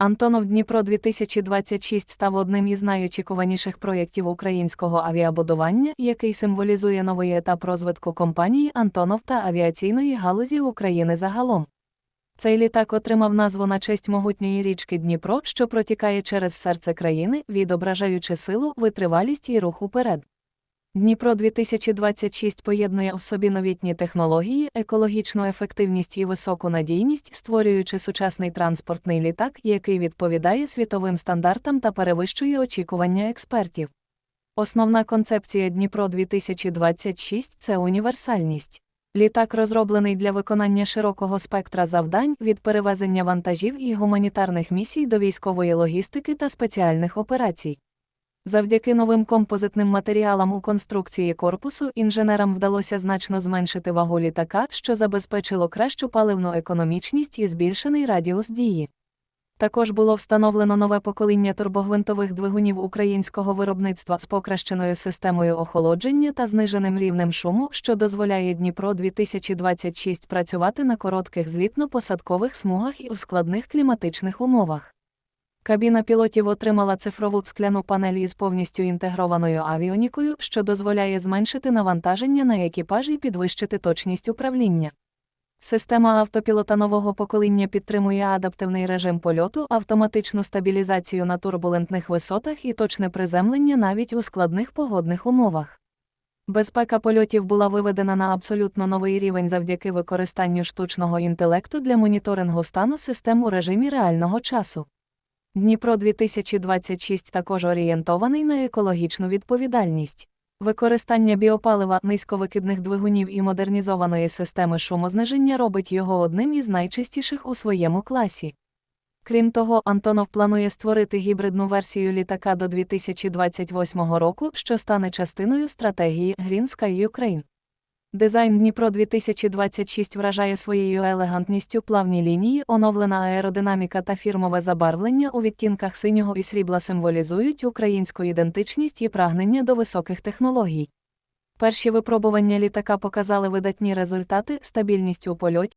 Антонов Дніпро 2026 став одним із найочікуваніших проєктів українського авіабудування, який символізує новий етап розвитку компанії Антонов та авіаційної галузі України загалом. Цей літак отримав назву на честь могутньої річки Дніпро, що протікає через серце країни, відображаючи силу, витривалість і рух уперед. Дніпро 2026 поєднує в собі новітні технології, екологічну ефективність і високу надійність, створюючи сучасний транспортний літак, який відповідає світовим стандартам та перевищує очікування експертів. Основна концепція Дніпро 2026 це універсальність. Літак розроблений для виконання широкого спектра завдань від перевезення вантажів і гуманітарних місій до військової логістики та спеціальних операцій. Завдяки новим композитним матеріалам у конструкції корпусу інженерам вдалося значно зменшити вагу літака, що забезпечило кращу паливну економічність і збільшений радіус дії. Також було встановлено нове покоління турбогвинтових двигунів українського виробництва з покращеною системою охолодження та зниженим рівнем шуму, що дозволяє Дніпро 2026 працювати на коротких злітно-посадкових смугах і в складних кліматичних умовах. Кабіна пілотів отримала цифрову скляну панель із повністю інтегрованою авіонікою, що дозволяє зменшити навантаження на екіпаж і підвищити точність управління. Система автопілота нового покоління підтримує адаптивний режим польоту, автоматичну стабілізацію на турбулентних висотах і точне приземлення навіть у складних погодних умовах. Безпека польотів була виведена на абсолютно новий рівень завдяки використанню штучного інтелекту для моніторингу стану систем у режимі реального часу. Дніпро 2026 також орієнтований на екологічну відповідальність. Використання біопалива, низьковикидних двигунів і модернізованої системи шумозниження робить його одним із найчистіших у своєму класі. Крім того, Антонов планує створити гібридну версію літака до 2028 року, що стане частиною стратегії Green Sky Ukraine. Дизайн Дніпро 2026 вражає своєю елегантністю плавні лінії, оновлена аеродинаміка та фірмове забарвлення у відтінках синього і срібла символізують українську ідентичність і прагнення до високих технологій. Перші випробування літака показали видатні результати, стабільність у польоті,